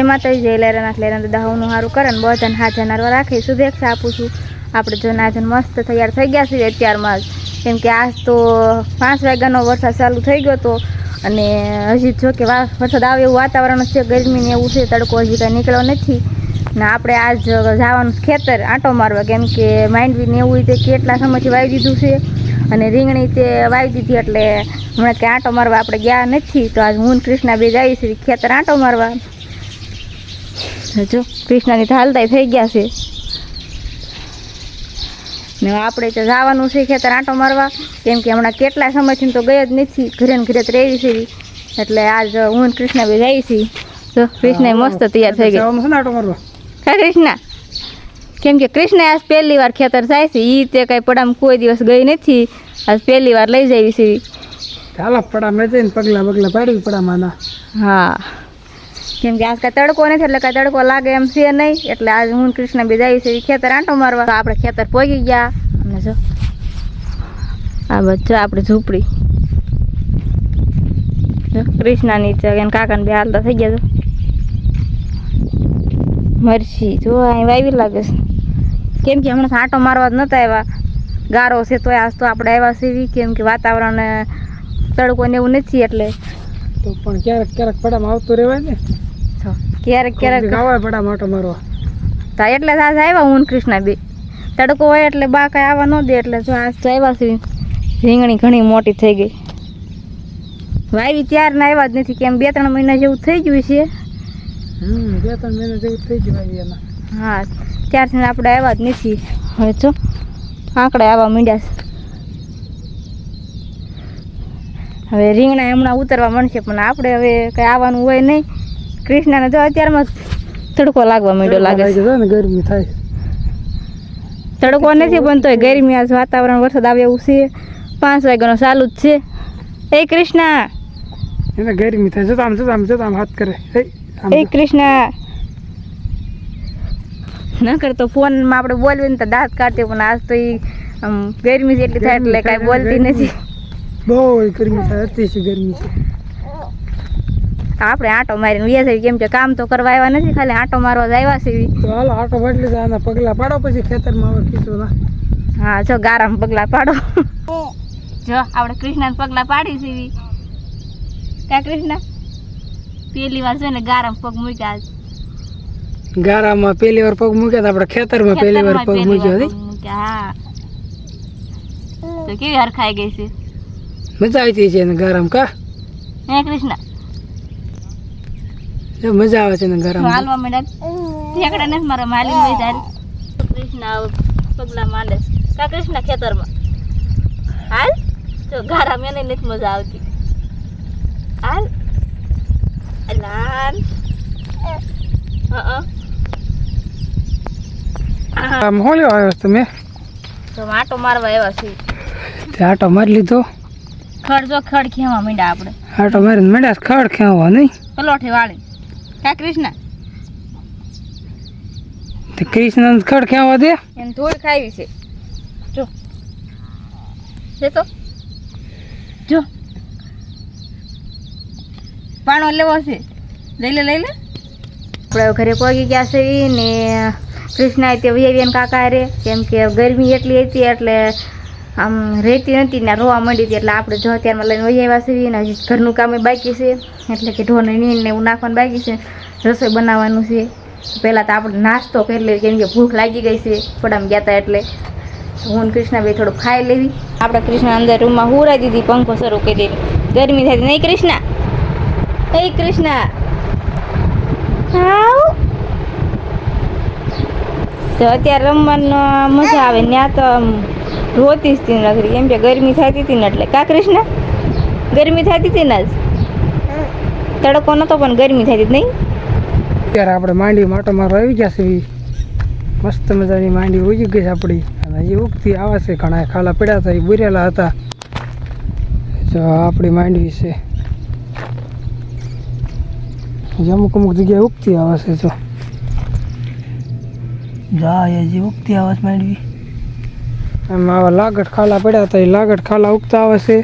એમાં તો જે લેરાના લેરા દાદા હવનું સારું કરે ને બધાને હાજર નારવા રાખી. શુભેચ્છા આપું છું. આપણે જો નાજન મસ્ત તૈયાર થઈ ગયા છીએ અત્યારમાં જ. કેમ કે આજ તો પાંચ વાગ્યાનો વરસાદ ચાલુ થઈ ગયો તો અને હજી જો કે વરસાદ આવે એવું વાતાવરણ છે, ગરમી ને એવું છે, તડકો હજી કાંઈ નીકળ્યો નથી. ને આપણે આજ જવાનું ખેતર આંટો મારવા, કેમ કે માંડવી ને એવું તે કેટલા સમયથી વાવી દીધું છે અને રીંગણી તે વાવી દીધી એટલે હમણાં કે આંટો મારવા આપણે ગયા નથી. તો આજ હું કૃષ્ણા બે જઈએ છીએ ખેતર આંટો મારવા. જો કૃષ્ણની તો થઈ ગયા છે. ને આપણે તો જવાનું છે ખેતર આંટો મારવા. કેમ કે હમણાં કેટલા સમયથી તો ગયો જ નથી ઘરે ને ઘરે જ રહી છે. એટલે આજ હું કૃષ્ણ કૃષ્ણા બે જઈએ છીએ. જો કૃષ્ણ મસ્ત તૈયાર થઈ ગયો જવાનું છે ને આટો મારવા? કા કેમ કે કૃષ્ણ આજ પહેલી વાર ખેતર જાય છે. એ તે કાંઈ પડામ કોઈ દિવસ ગઈ નથી. આજ પહેલી વાર લઈ જાય છે. ચાલો પડામ જઈને પગલા પગલા પાડી પડામાં હા. કેમ કે આજ કાંઈ તડકો નથી, એટલે કાંઈ તડકો લાગે એમ છે નહીં. એટલે આજ હું કૃષ્ણ બે છે છીએ ખેતર આંટો મારવા. તો આપણે ખેતર પોગી ગયા. અને જો, આ બચ્ચો આપણે ઝૂંપડી. જો નીચે એને કાકાને બે હાલતા થઈ ગયા જો મરચી જો, અહીં વાવી લાગે છે. કેમ કે હમણાં આંટો મારવા જ નહોતા આવ્યા. ગારો છે તોય આજ તો આપણે આવ્યા છીએ કેમ કે વાતાવરણ તડકો ને એવું નથી, એટલે તો પણ ક્યારેક ક્યારેક પડામાં આવતું રહેવાય ને? ક્યારેક ક્યારેક આવાય પડા માટો મારવા. તો એટલે જ આવ્યા હું ને કૃષ્ણા બે તડકો હોય એટલે બા કાંઈ આવવા ન દે એટલે જો આ તો આવ્યા છે રીંગણી ઘણી મોટી થઈ ગઈ. વાવી ત્યારના આવ્યા જ નથી કેમ બે ત્રણ મહિના જેવું થઈ ગયું છે. હમ બે ત્રણ મહિના જેવું થઈ ગયું એમાં. હા ત્યારથી આપણે આવ્યા જ નથી. હવે જો આંકડા આવવા માંડ્યા છે. હવે રીંગણા હમણાં ઉતરવા મળશે પણ આપણે હવે કંઈ આવવાનું હોય નહીં. કૃષ્ણને તો અત્યારમાં તડકો લાગવા માંડ્યો લાગે છે. ગરમી થાય. તડકો નથી પણ તોય ગરમી આજ વાતાવરણ વરસાદ આવે એવું છે. પાંચ વાગ્યાનો ચાલુ જ છે. એ કૃષ્ણ! એને ગરમી થાય જતા આમ જતા આમ જતા આમ હાથ કરે. એ કૃષ્ણ! નકર તો ફોનમાં આપણે બોલવી ને તો દાંત કાઢતી પણ આજ તો ઈ આમ ગરમી જેટલી થાય એટલે કાંઈ બોલતી નથી. બહુ ગરમી છે અતિશય ગરમી છે. આપણે આંટો મારીને વ્યા છે કેમ કે કામ તો કરવા આવ્યા નથી ખાલી આંટો મારવા જ આવ્યા છે તો હાલો આટો બદલી જાય આના પગલા પાડો પછી ખેતરમાં આવે કીધું ના. હા જો ગારામ પગલા પાડો. જો આપણે કૃષ્ણને પગલા પાડી છે ઈ. કા કૃષ્ણા? પેલી વાર છે ને ગારામાં પગ મૂક્યા આજ. ગારામાં પહેલી વાર પગ મૂક્યા હતા આપણે ખેતરમાં પહેલી વાર પગ મૂક્યો હતી. હા. તો કેવી હરખાઈ ગઈ છે? મજા આવતી છે એને ગારામાં કા? હે કૃષ્ણ. મજા આવે છે ને ગરમ. હાલવા માંડ્યા ઠેકડા નથી મારા માલી લઈ જાય કૃષ્ણ આવ પગલા માંડે. કા કૃષ્ણ ખેતરમાં? હાલ? જો ગરમ એને નથી મજા આવતી. હાલ? લાલ હં આમ હોલ્યો આવ્યો તમે? તો આટો મારવા આવ્યા છે તે આટો મારી લીધો. ખડ જો ખડ ખેવા માંડ્યા આપણે. હા તો મારે મળ્યા ખડ ખેવા નહીં. પલોઠે વાળી. કા કૃષ્ણ? તે કૃષ્ણ ખડ ખેવા દે. એમ ધૂળ ખાવી છે. જો. છે તો. જો. પાણો લેવો છે. લઈ લે લઈ લે. આપણે ઘરે પહોંચી ગયા છે ને કૃષ્ણા તે વિયાવિયાન કાકા રે કેમ કે ગરમી એટલી હતી એટલે આમ રહેતી નથી ને રોવા માંડી હતી એટલે આપણે જો અત્યારમાં લઈને વહી આવ્યા છીએ ને હજી ઘરનું કામ બાકી છે. એટલે કે ઢોને નીણ ને એવું નાખવાનું બાકી છે. રસોઈ બનાવવાનું છે. પહેલાં તો આપણે નાસ્તો કરી લઈએ કેમ કે ભૂખ લાગી ગઈ છે. પડામાં ગયા હતા એટલે હું કૃષ્ણાભાઈ થોડું ખાઈ લેવી. આપણે કૃષ્ણ અંદર રૂમમાં હુરાઈ દીધી, પંખો શરૂ કરી દીધી. ગરમી થાય નહીં કૃષ્ણા? એ કૃષ્ણા. હાઉ? તો અત્યારે રમવાનું મજા આવે ત્યાં તો આમ રોતી જ હતી નગરી. કેમ કે ગરમી થતી હતી ને એટલે. કા કૃષ્ણ? ગરમી થતી હતી ને જ તડકો નતો પણ ગરમી થતી નહીં? અત્યારે આપણે માંડી માટો મારવા આવી ગયા છે. મસ્ત મજાની માંડી ઉગી ગઈ છે આપણી. અને હજી ઉગતી આવે છે ઘણા. ખાલા પડ્યા હતા એ બુરેલા હતા. જો આપણી માંડવી છે. અમુક અમુક જગ્યાએ ઉગતી આવે છે, જો. જા એ હજી ઉગતી આવે માંડવી. આમ લાગડ ખાલા પડ્યા હતા એ લાગટ ખાલા ઉગતા આવે છે